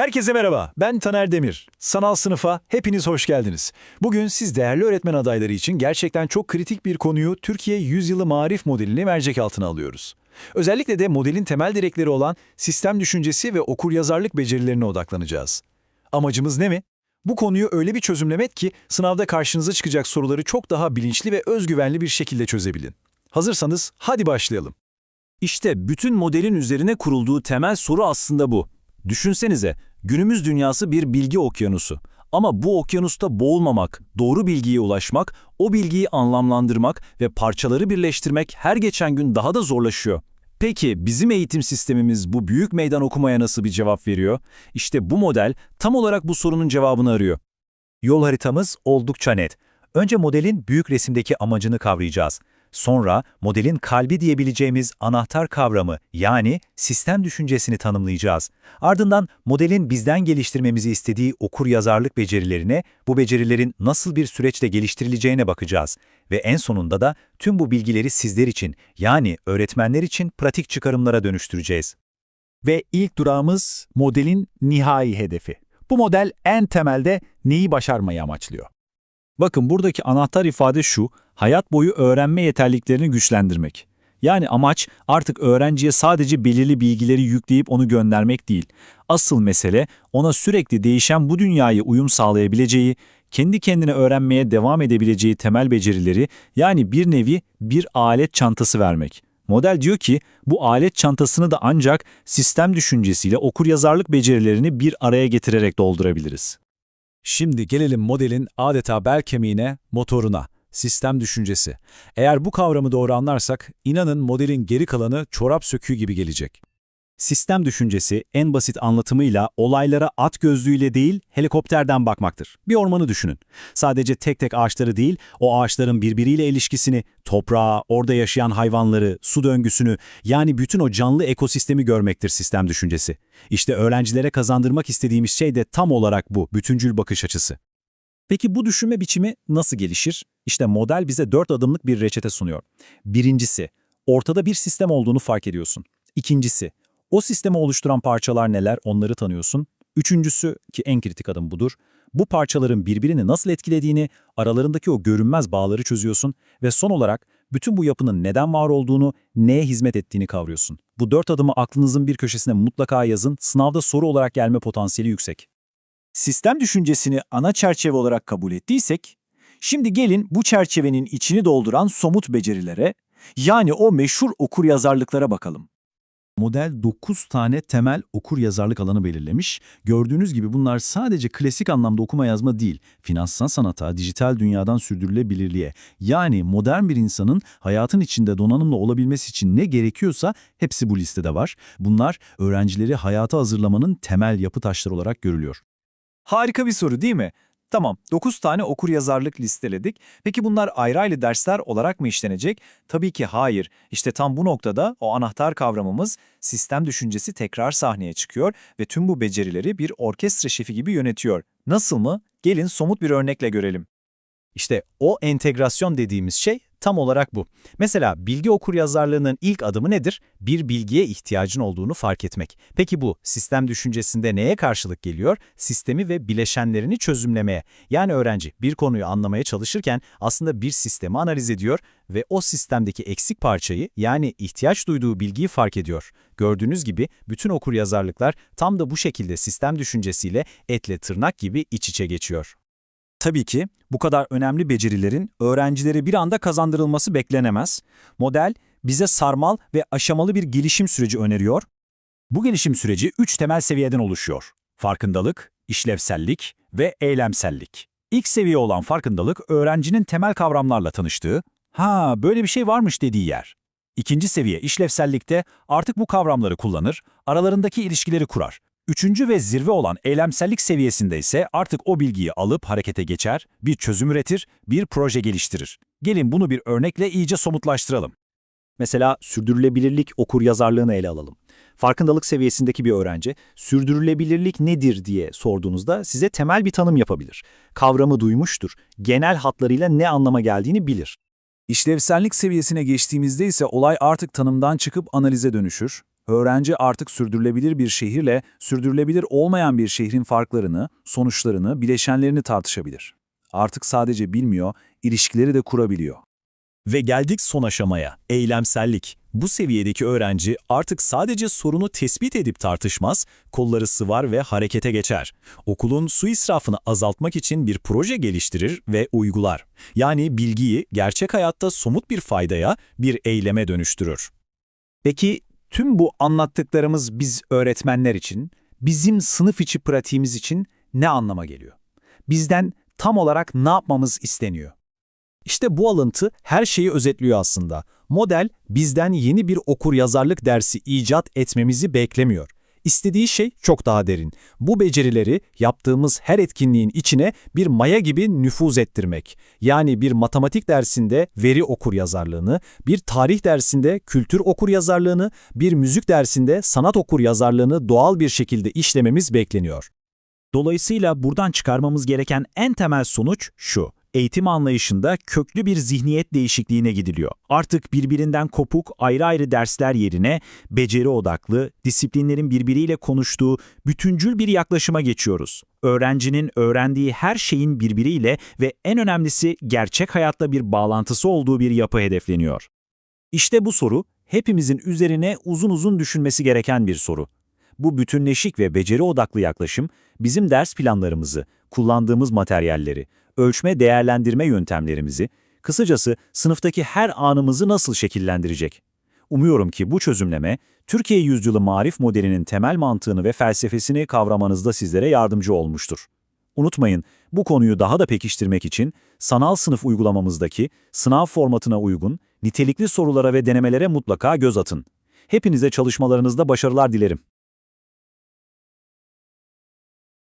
Herkese merhaba, ben Taner Demir. Sanal sınıfa hepiniz hoş geldiniz. Bugün siz değerli öğretmen adayları için gerçekten çok kritik bir konuyu Türkiye Yüzyılı Marif modelini mercek altına alıyoruz. Özellikle de modelin temel direkleri olan sistem düşüncesi ve okuryazarlık becerilerine odaklanacağız. Amacımız ne mi? Bu konuyu öyle bir çözümlemek ki sınavda karşınıza çıkacak soruları çok daha bilinçli ve özgüvenli bir şekilde çözebilin. Hazırsanız hadi başlayalım. İşte bütün modelin üzerine kurulduğu temel soru aslında bu. Düşünsenize, günümüz dünyası bir bilgi okyanusu. Ama bu okyanusta boğulmamak, doğru bilgiye ulaşmak, o bilgiyi anlamlandırmak ve parçaları birleştirmek her geçen gün daha da zorlaşıyor. Peki bizim eğitim sistemimiz bu büyük meydan okumaya nasıl bir cevap veriyor? İşte bu model tam olarak bu sorunun cevabını arıyor. Yol haritamız oldukça net. Önce modelin büyük resimdeki amacını kavrayacağız. Sonra modelin kalbi diyebileceğimiz anahtar kavramı yani sistem düşüncesini tanımlayacağız. Ardından modelin bizden geliştirmemizi istediği okur yazarlık becerilerine, bu becerilerin nasıl bir süreçte geliştirileceğine bakacağız. Ve en sonunda da tüm bu bilgileri sizler için yani öğretmenler için pratik çıkarımlara dönüştüreceğiz. Ve ilk durağımız modelin nihai hedefi. Bu model en temelde neyi başarmayı amaçlıyor? Bakın buradaki anahtar ifade şu, hayat boyu öğrenme yeterliklerini güçlendirmek. Yani amaç artık öğrenciye sadece belirli bilgileri yükleyip onu göndermek değil. Asıl mesele ona sürekli değişen bu dünyaya uyum sağlayabileceği, kendi kendine öğrenmeye devam edebileceği temel becerileri yani bir nevi bir alet çantası vermek. Model diyor ki bu alet çantasını da ancak sistem düşüncesiyle okuryazarlık becerilerini bir araya getirerek doldurabiliriz. Şimdi gelelim modelin adeta bel kemiğine, motoruna, sistem düşüncesi. Eğer bu kavramı doğru anlarsak, inanın modelin geri kalanı çorap söküğü gibi gelecek. Sistem düşüncesi en basit anlatımıyla olaylara at gözlüğüyle değil helikopterden bakmaktır. Bir ormanı düşünün. Sadece tek tek ağaçları değil, o ağaçların birbiriyle ilişkisini, toprağı, orada yaşayan hayvanları, su döngüsünü yani bütün o canlı ekosistemi görmektir sistem düşüncesi. İşte öğrencilere kazandırmak istediğimiz şey de tam olarak bu, bütüncül bakış açısı. Peki bu düşünme biçimi nasıl gelişir? İşte model bize dört adımlık bir reçete sunuyor. Birincisi, ortada bir sistem olduğunu fark ediyorsun. İkincisi, o sistemi oluşturan parçalar neler onları tanıyorsun. Üçüncüsü ki en kritik adım budur. Bu parçaların birbirini nasıl etkilediğini, aralarındaki o görünmez bağları çözüyorsun ve son olarak bütün bu yapının neden var olduğunu, neye hizmet ettiğini kavruyorsun. Bu dört adımı aklınızın bir köşesine mutlaka yazın, sınavda soru olarak gelme potansiyeli yüksek. Sistem düşüncesini ana çerçeve olarak kabul ettiysek, şimdi gelin bu çerçevenin içini dolduran somut becerilere, yani o meşhur okuryazarlıklara bakalım. Model 9 tane temel okur yazarlık alanı belirlemiş. Gördüğünüz gibi bunlar sadece klasik anlamda okuma yazma değil, finansal sanata, dijital dünyadan sürdürülebilirliğe, yani modern bir insanın hayatın içinde donanımlı olabilmesi için ne gerekiyorsa hepsi bu listede var. Bunlar öğrencileri hayata hazırlamanın temel yapı taşları olarak görülüyor. Harika bir soru değil mi? Tamam, 9 tane okur yazarlık listeledik. Peki bunlar ayrı ayrı dersler olarak mı işlenecek? Tabii ki hayır. İşte tam bu noktada o anahtar kavramımız sistem düşüncesi tekrar sahneye çıkıyor ve tüm bu becerileri bir orkestra şefi gibi yönetiyor. Nasıl mı? Gelin somut bir örnekle görelim. İşte o entegrasyon dediğimiz şey tam olarak bu. Mesela bilgi okuryazarlığının ilk adımı nedir? Bir bilgiye ihtiyacın olduğunu fark etmek. Peki bu sistem düşüncesinde neye karşılık geliyor? Sistemi ve bileşenlerini çözümlemeye. Yani öğrenci bir konuyu anlamaya çalışırken aslında bir sistemi analiz ediyor ve o sistemdeki eksik parçayı yani ihtiyaç duyduğu bilgiyi fark ediyor. Gördüğünüz gibi bütün okuryazarlıklar tam da bu şekilde sistem düşüncesiyle etle tırnak gibi iç içe geçiyor. Tabii ki bu kadar önemli becerilerin öğrencilere bir anda kazandırılması beklenemez. Model bize sarmal ve aşamalı bir gelişim süreci öneriyor. Bu gelişim süreci üç temel seviyeden oluşuyor. Farkındalık, işlevsellik ve eylemsellik. İlk seviye olan farkındalık öğrencinin temel kavramlarla tanıştığı, ha böyle bir şey varmış dediği yer. İkinci seviye işlevsellikte artık bu kavramları kullanır, aralarındaki ilişkileri kurar. Üçüncü ve zirve olan eylemsellik seviyesinde ise artık o bilgiyi alıp harekete geçer, bir çözüm üretir, bir proje geliştirir. Gelin bunu bir örnekle iyice somutlaştıralım. Mesela sürdürülebilirlik okur yazarlığını ele alalım. Farkındalık seviyesindeki bir öğrenci, sürdürülebilirlik nedir diye sorduğunuzda size temel bir tanım yapabilir. Kavramı duymuştur, genel hatlarıyla ne anlama geldiğini bilir. İşlevsellik seviyesine geçtiğimizde ise olay artık tanımdan çıkıp analize dönüşür. Öğrenci artık sürdürülebilir bir şehirle sürdürülebilir olmayan bir şehrin farklarını, sonuçlarını, bileşenlerini tartışabilir. Artık sadece bilmiyor, ilişkileri de kurabiliyor. Ve geldik son aşamaya, eylemsellik. Bu seviyedeki öğrenci artık sadece sorunu tespit edip tartışmaz, kolları sıvar ve harekete geçer. Okulun su israfını azaltmak için bir proje geliştirir ve uygular. Yani bilgiyi gerçek hayatta somut bir faydaya, bir eyleme dönüştürür. Peki tüm bu anlattıklarımız biz öğretmenler için, bizim sınıf içi pratiğimiz için ne anlama geliyor? Bizden tam olarak ne yapmamız isteniyor? İşte bu alıntı her şeyi özetliyor aslında. Model bizden yeni bir okur yazarlık dersi icat etmemizi beklemiyor. İstediği şey çok daha derin. Bu becerileri yaptığımız her etkinliğin içine bir maya gibi nüfuz ettirmek. Yani bir matematik dersinde veri okur yazarlığını, bir tarih dersinde kültür okur yazarlığını, bir müzik dersinde sanat okur yazarlığını doğal bir şekilde işlememiz bekleniyor. Dolayısıyla buradan çıkarmamız gereken en temel sonuç şu. Eğitim anlayışında köklü bir zihniyet değişikliğine gidiliyor. Artık birbirinden kopuk ayrı ayrı dersler yerine beceri odaklı, disiplinlerin birbiriyle konuştuğu bütüncül bir yaklaşıma geçiyoruz. Öğrencinin öğrendiği her şeyin birbiriyle ve en önemlisi gerçek hayatla bir bağlantısı olduğu bir yapı hedefleniyor. İşte bu soru hepimizin üzerine uzun uzun düşünmesi gereken bir soru. Bu bütünleşik ve beceri odaklı yaklaşım bizim ders planlarımızı, kullandığımız materyalleri, ölçme değerlendirme yöntemlerimizi, kısacası sınıftaki her anımızı nasıl şekillendirecek? Umuyorum ki bu çözümleme, Türkiye Yüzyılı Marif modelinin temel mantığını ve felsefesini kavramanızda sizlere yardımcı olmuştur. Unutmayın, bu konuyu daha da pekiştirmek için sanal sınıf uygulamamızdaki sınav formatına uygun, nitelikli sorulara ve denemelere mutlaka göz atın. Hepinize çalışmalarınızda başarılar dilerim.